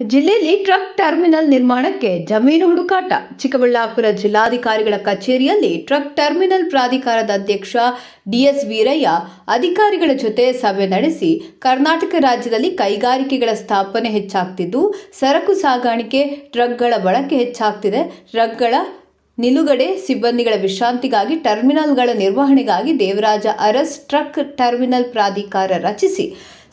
ಜಿಲ್ಲೆಯಲ್ಲಿ truck terminal ನಿರ್ಮಾಣಕ್ಕೆ ಜಮೀನು ಹುಡುಕಾಟ. ಚಿಕ್ಕಬಳ್ಳಾಪುರ ಜಿಲ್ಲಾಧಿಕಾರಿಗಳ ಕಚೇರಿಯಲ್ಲಿ ಟ್ರಕ್ ಟರ್ಮಿನಲ್ ಪ್ರಾಧಿಕಾರದ ಅಧ್ಯಕ್ಷ ಡಿಎಸ್ ವೀರಯ್ಯ ಅಧಿಕಾರಿಗಳ ಜೊತೆ ಸಭೆ ನಡೆಸಿ ಕರ್ನಾಟಕ ರಾಜ್ಯದಲ್ಲಿ ಕೈಗಾರಿಕೆಗಳ ಸ್ಥಾಪನೆ ಹೆಚ್ಚಾಗ್ತಿದ್ದು, ಸರಕು ಸಾಗಾಣಿಕೆ ಟ್ರಕ್ಗಳ ಬಳಕೆ ಹೆಚ್ಚಾಗ್ತಿದೆ, ಟ್ರಕ್ಗಳ ನಿಲುಗಡೆ ಸಿಬ್ಬಂದಿಗಳ ವಿಶ್ರಾಂತಿಗಾಗಿ ಟರ್ಮಿನಲ್ಗಳ ನಿರ್ವಹಣೆಗಾಗಿ ದೇವರಾಜ ಅರಸ್ ಟ್ರಕ್ ಟರ್ಮಿನಲ್ ಪ್ರಾಧಿಕಾರ ರಚಿಸಿ,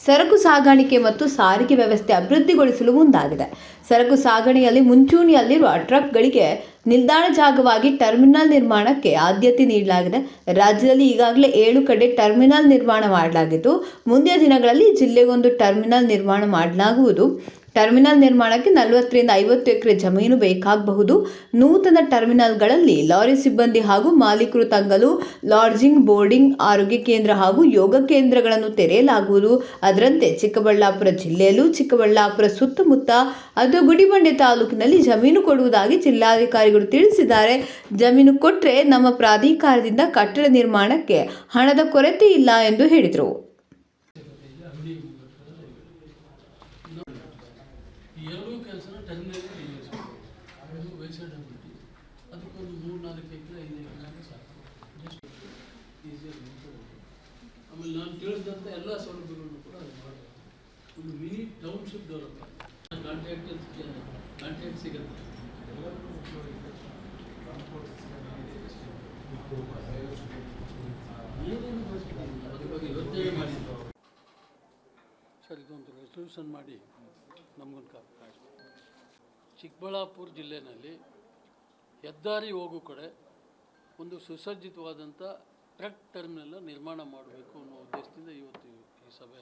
ಸರಕು ಸಾಗಾಣಿಕೆ ಮತ್ತು ಸಾರಿಗೆ ವ್ಯವಸ್ಥೆ ಅಭಿವೃದ್ಧಿಗೊಳಿಸಲು ಮುಂದಾಗಿದೆ. ಸರಕು ಸಾಗಣೆಯಲ್ಲಿ ಮುಂಚೂಣಿಯಲ್ಲಿರುವ ಟ್ರಕ್ಗಳಿಗೆ ನಿಲ್ದಾಣ ಜಾಗವಾಗಿ ಟರ್ಮಿನಲ್ ನಿರ್ಮಾಣಕ್ಕೆ ಆದ್ಯತೆ ನೀಡಲಾಗಿದೆ. ರಾಜ್ಯದಲ್ಲಿ ಈಗಾಗಲೇ ಏಳು ಕಡೆ ಟರ್ಮಿನಲ್ ನಿರ್ಮಾಣ ಮಾಡಲಾಗಿದ್ದು, ಮುಂದಿನ ದಿನಗಳಲ್ಲಿ ಜಿಲ್ಲೆಗೊಂದು ಟರ್ಮಿನಲ್ ನಿರ್ಮಾಣ ಮಾಡಲಾಗುವುದು. ಟರ್ಮಿನಲ್ ನಿರ್ಮಾಣಕ್ಕೆ ನಲವತ್ತರಿಂದ ಐವತ್ತು ಎಕರೆ ಜಮೀನು ಬೇಕಾಗಬಹುದು. ನೂತನ ಟರ್ಮಿನಲ್ಗಳಲ್ಲಿ ಲಾರಿ ಸಿಬ್ಬಂದಿ ಹಾಗೂ ಮಾಲೀಕರು ತಂಗಲು ಲಾಡ್ಜಿಂಗ್, ಬೋರ್ಡಿಂಗ್, ಆರೋಗ್ಯ ಕೇಂದ್ರ ಹಾಗೂ ಯೋಗ ಕೇಂದ್ರಗಳನ್ನು ತೆರೆಯಲಾಗುವುದು. ಅದರಂತೆ ಚಿಕ್ಕಬಳ್ಳಾಪುರ ಜಿಲ್ಲೆಯಲ್ಲೂ ಚಿಕ್ಕಬಳ್ಳಾಪುರ ಸುತ್ತಮುತ್ತ ಅದು ಗುಡಿಬಂಡೆ ತಾಲೂಕಿನಲ್ಲಿ ಜಮೀನು ಕೊಡುವುದಾಗಿ ಜಿಲ್ಲಾಧಿಕಾರಿಗಳು ತಿಳಿಸಿದ್ದಾರೆ. ಜಮೀನು ಕೊಟ್ಟರೆ ನಮ್ಮ ಪ್ರಾಧಿಕಾರದಿಂದ ಕಟ್ಟಡ ನಿರ್ಮಾಣಕ್ಕೆ ಹಣದ ಕೊರತೆ ಇಲ್ಲ ಎಂದು ಹೇಳಿದರು ಈ ಎರಡೂ ನಿರ್ವಹಿಸಬೇಕು ಅದು ವೆಬ್ಸೈಟ್ ಆಗ್ಬಿಟ್ಟು ಅದಕ್ಕೊಂದು ಮೂರು ನಾಲ್ಕು ಎಕರೆ, ಐದು ಎಕರೆ ಸಾಕು. ಜಸ್ಟ್ ಈಸಿಯಾಗಿ ಆಮೇಲೆ ನಾನು ತಿಳಿಸಿದಂಥ ಎಲ್ಲ ಸೌಲಭ್ಯಗಳನ್ನು ಕೂಡ ಅದು ಮಾಡಬೇಕು ಒಂದು mini township development contact contact ಸಿಗುತ್ತೆ. ಬೇಕು ಅದ್ರ ಬಗ್ಗೆ ಯೋಚನೆ ಮಾಡಿದ್ದು ಸರ್, ಇದೊಂದು ರೆಸಲ್ಯೂಷನ್ ಮಾಡಿ. ನಮಗೊಂದು ಚಿಕ್ಕಬಳ್ಳಾಪುರ ಜಿಲ್ಲೆಯಲ್ಲಿ ಹೆದ್ದಾರಿ ಹೋಗು ಕಡೆ ಒಂದು ಸುಸಜ್ಜಿತವಾದಂಥ ಟ್ರಕ್ ಟರ್ಮಿನಲ್ ನಿರ್ಮಾಣ ಮಾಡಬೇಕು ಅನ್ನೋ ಉದ್ದೇಶದಿಂದ ಇವತ್ತು ಈ ಸಭೆ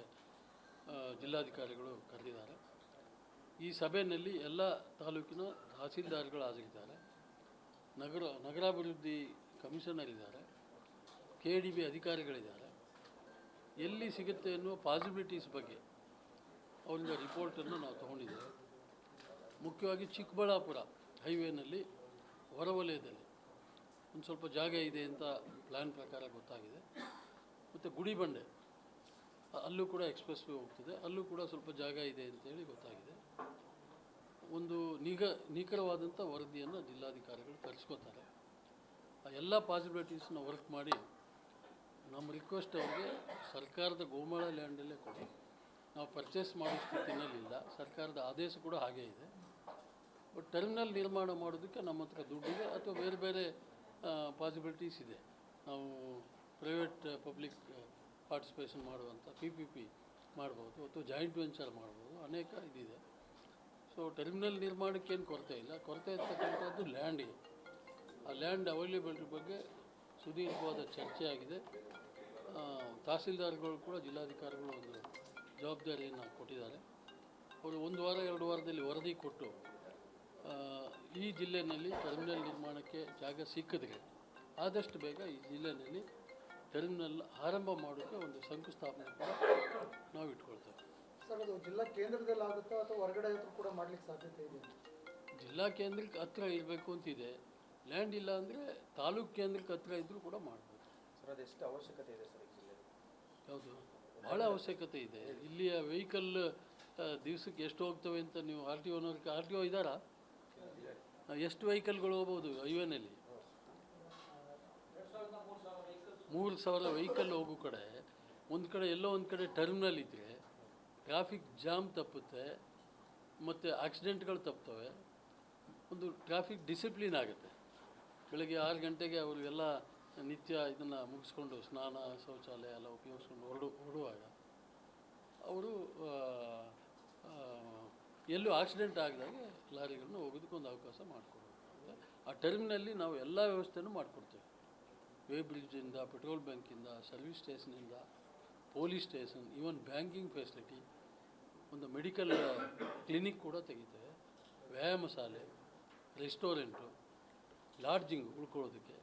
ಜಿಲ್ಲಾಧಿಕಾರಿಗಳು ಕರೆದಿದ್ದಾರೆ. ಈ ಸಭೆಯಲ್ಲಿ ಎಲ್ಲ ತಾಲೂಕಿನ ತಹಸೀಲ್ದಾರ್ಗಳು ಹಾಜರಿದ್ದಾರೆ ನಗರ, ನಗರಾಭಿವೃದ್ಧಿ ಕಮಿಷನರ್ ಇದ್ದಾರೆ. ಕೆ ಡಿ ಬಿ ಅಧಿಕಾರಿಗಳಿದ್ದಾರೆ. ಎಲ್ಲಿ ಸಿಗುತ್ತೆ ಅನ್ನೋ ಪಾಸಿಬಿಲಿಟೀಸ್ ಬಗ್ಗೆ ಅವರಿಂದ ರಿಪೋರ್ಟನ್ನು ನಾವು ತೊಗೊಂಡಿದ್ದೇವೆ. ಮುಖ್ಯವಾಗಿ ಚಿಕ್ಕಬಳ್ಳಾಪುರ ಹೈವೇನಲ್ಲಿ ಹೊರವಲಯದಲ್ಲಿ ಒಂದು ಸ್ವಲ್ಪ ಜಾಗ ಇದೆ ಅಂತ ಪ್ಲ್ಯಾನ್ ಪ್ರಕಾರ ಗೊತ್ತಾಗಿದೆ. ಮತ್ತು ಗುಡಿಬಂಡೆ, ಅಲ್ಲೂ ಕೂಡ ಎಕ್ಸ್ಪ್ರೆಸ್ ವೇ ಹೋಗ್ತಿದೆ. ಅಲ್ಲೂ ಕೂಡ ಸ್ವಲ್ಪ ಜಾಗ ಇದೆ ಅಂತೇಳಿ ಗೊತ್ತಾಗಿದೆ. ಒಂದು ನಿಗ, ನಿಖರವಾದಂಥ ವರದಿಯನ್ನು ಜಿಲ್ಲಾಧಿಕಾರಿಗಳು ತರಿಸ್ಕೋತಾರೆ ಆ ಎಲ್ಲ ಪಾಸಿಬಿಲಿಟೀಸ್ನ ವರ್ಕ್ ಮಾಡಿ ನಮ್ಮ ರಿಕ್ವೆಸ್ಟ್ ಅವ್ರಿಗೆ ಸರ್ಕಾರದ ಗೋಮಾಳ ಲ್ಯಾಂಡಲ್ಲೇ ಕೊಡಿ. ನಾವು ಪರ್ಚೇಸ್ ಮಾಡೋ ಸ್ಥಿತಿನಲ್ಲಿಲ್ಲ. ಸರ್ಕಾರದ ಆದೇಶ ಕೂಡ ಹಾಗೇ ಇದೆ. ಬಟ್ ಟರ್ಮಿನಲ್ ನಿರ್ಮಾಣ ಮಾಡೋದಕ್ಕೆ ನಮ್ಮ ಹತ್ರ ದುಡ್ಡಿದೆ ಅಥವಾ ಬೇರೆ ಬೇರೆ ಪಾಸಿಬಿಲಿಟೀಸ್ ಇದೆ. ನಾವು ಪ್ರೈವೇಟ್ ಪಬ್ಲಿಕ್ ಪಾರ್ಟಿಸಿಪೇಷನ್ ಮಾಡುವಂಥ ಪಿ ಪಿ ಪಿ ಮಾಡ್ಬೋದು ಅಥವಾ ಜಾಯಿಂಟ್ ವೆಂಚರ್ ಮಾಡ್ಬೋದು. ಅನೇಕ ಇದಿದೆ. ಸೊ ಟರ್ಮಿನಲ್ ನಿರ್ಮಾಣಕ್ಕೇನು ಕೊರತೆ ಇಲ್ಲ. ಕೊರತೆ ಇರ್ತಕ್ಕಂಥದ್ದು ಲ್ಯಾಂಡಿಗೆ ಆ ಲ್ಯಾಂಡ್ ಅವೈಲೇಬಿಲಿಟಿ ಬಗ್ಗೆ ಸುದೀರ್ಘವಾದ ಚರ್ಚೆ ಆಗಿದೆ. ತಹಸೀಲ್ದಾರ್ಗಳು ಕೂಡ ಜಿಲ್ಲಾಧಿಕಾರಿಗಳು ಒಂದು ಜವಾಬ್ದಾರಿಯನ್ನು ಕೊಟ್ಟಿದ್ದಾರೆ. ಅವರು ಒಂದು ವಾರ, ಎರಡು ವಾರದಲ್ಲಿ ವರದಿ ಕೊಟ್ಟು ಈ ಜಿಲ್ಲೆಯಲ್ಲಿ ಟರ್ಮಿನಲ್ ನಿರ್ಮಾಣಕ್ಕೆ ಜಾಗ ಸಿಕ್ಕಿದ್ರೆ ಆದಷ್ಟು ಬೇಗ ಈ ಜಿಲ್ಲೆಯಲ್ಲಿ ಟರ್ಮಿನಲ್ ಆರಂಭ ಮಾಡೋಕ್ಕೆ ಒಂದು ಶಂಕುಸ್ಥಾಪನೆ ಕೂಡ ನಾವು ಇಟ್ಕೊಳ್ತೇವೆ. ಸರ್ ಅದು ಜಿಲ್ಲಾ ಕೇಂದ್ರದಲ್ಲಿ ಆಗುತ್ತಾ ಅಥವಾ ಹೊರಗಡೆ ಹತ್ರ ಕೂಡ ಮಾಡ್ಲಿಕ್ಕೆ ಸಾಧ್ಯತೆ ಇದೆ ಜಿಲ್ಲಾ ಕೇಂದ್ರಕ್ಕೆ ಹತ್ರ ಇರಬೇಕು ಅಂತಿದೆ ಲ್ಯಾಂಡ್ ಇಲ್ಲ ಅಂದರೆ ತಾಲೂಕು ಕೇಂದ್ರಕ್ಕೆ ಹತ್ರ ಇದ್ದರೂ ಕೂಡ ಮಾಡ್ಬೋದು. ಸರ್ ಅದೆಷ್ಟು ಅವಶ್ಯಕತೆ ಇದೆ ಸರ್ ಯಾವುದು ಭಾಳ ಅವಶ್ಯಕತೆ ಇದೆ. ಇಲ್ಲಿಯ ವೆಹಿಕಲ್ ದಿವಸಕ್ಕೆ ಎಷ್ಟು ಹೋಗ್ತವೆ ಅಂತ ನೀವು ಆರ್ ಟಿ ಓನವ್ರಿಗೆ ಆರ್ ಟಿ ಒ ಇದ್ದಾರಾ? ಎಷ್ಟು ವೆಹಿಕಲ್ಗಳು ಹೋಗ್ಬೋದು ಹೈವೇನಲ್ಲಿ? ಮೂರು ಸಾವಿರ ವೆಹಿಕಲ್ ಹೋಗೋ ಕಡೆ. ಒಂದು ಕಡೆ ಎಲ್ಲೋ ಒಂದು ಕಡೆ ಟರ್ಮಿನಲ್ ಇದ್ದರೆ ಟ್ರಾಫಿಕ್ ಜಾಮ್ ತಪ್ಪುತ್ತೆ, ಮತ್ತು ಆಕ್ಸಿಡೆಂಟ್ಗಳು ತಪ್ತವೆ. ಒಂದು ಟ್ರಾಫಿಕ್ ಡಿಸಿಪ್ಲಿನ್ ಆಗುತ್ತೆ. ಬೆಳಗ್ಗೆ ಆರು ಗಂಟೆಗೆ ಅವರು ಎಲ್ಲ ನಿತ್ಯ ಇದನ್ನು ಮುಗಿಸ್ಕೊಂಡು ಸ್ನಾನ, ಶೌಚಾಲಯ ಎಲ್ಲ ಉಪಯೋಗಿಸ್ಕೊಂಡು ಹೊರಡು ಹೊರಡುವಾಗ, ಅವರು ಎಲ್ಲೂ ಆಕ್ಸಿಡೆಂಟ್ ಆಗದಾಗೆ ಲಾರಿಗಳನ್ನ ಹೋಗೋದಕ್ಕೊಂದು ಅವಕಾಶ ಮಾಡಿಕೊಡೋದು ಆ ಟರ್ಮಿನಲ್ಲಿ ನಾವು ಎಲ್ಲ ವ್ಯವಸ್ಥೆನೂ ಮಾಡಿಕೊಡ್ತೇವೆ. ವೇ ಬ್ರಿಡ್ಜಿಂದ ಪೆಟ್ರೋಲ್ ಬ್ಯಾಂಕಿಂದ service ಸ್ಟೇಷನಿಂದ police station, even banking facility, ಒಂದು ಮೆಡಿಕಲ್ ಕ್ಲಿನಿಕ್ ಕೂಡ ತೆಗಿತೇವೆ. ವ್ಯಾಯಾಮ ಶಾಲೆ, ರೆಸ್ಟೋರೆಂಟು, ಲಾಡ್ಜಿಂಗ್ ಉಳ್ಕೊಳ್ಳೋದಕ್ಕೆ.